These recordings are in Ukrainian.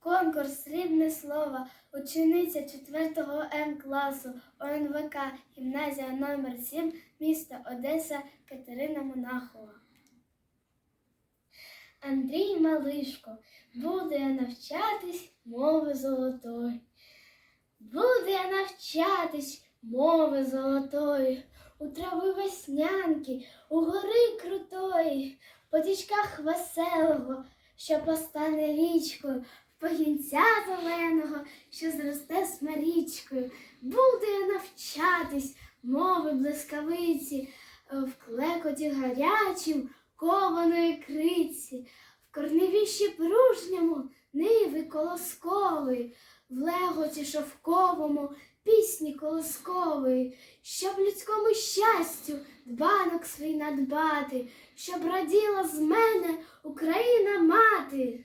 Конкурс Срібне слово, учениця 4 Н класу ОНВК, гімназія номер 7 місто Одеса Катерина Монахова. Андрій Малишко буде навчатись мови золотої. Буде я навчатись мови золотої, у трави веснянки, у гори крутої, по тічках веселого, що постане річкою, погінця зеленого, що зросте смарічкою. Буду я навчатись мови блискавиці, е, в клекоті гарячім кованої криці, в корневіші пружньому ниви колоскової, в леготі шовковому пісні колоскової, щоб людському щастю дбанок свій надбати, щоб раділа з мене Україна мати.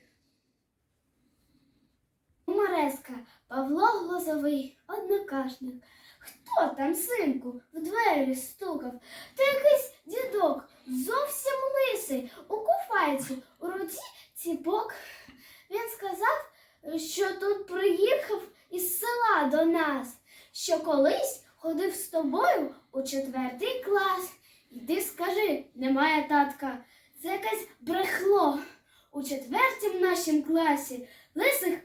Гумореска Павло Глозовий, однокашник. Хто там, синку, в двері стукав? Та якийсь дідок, зовсім лисий, у куфайці, у руці ціпок. Він сказав, що тут приїхав із села до нас, що колись ходив з тобою у четвертий клас. Іди скажи, немає татка, це якесь брехло. У четвертім нашім класі лисих.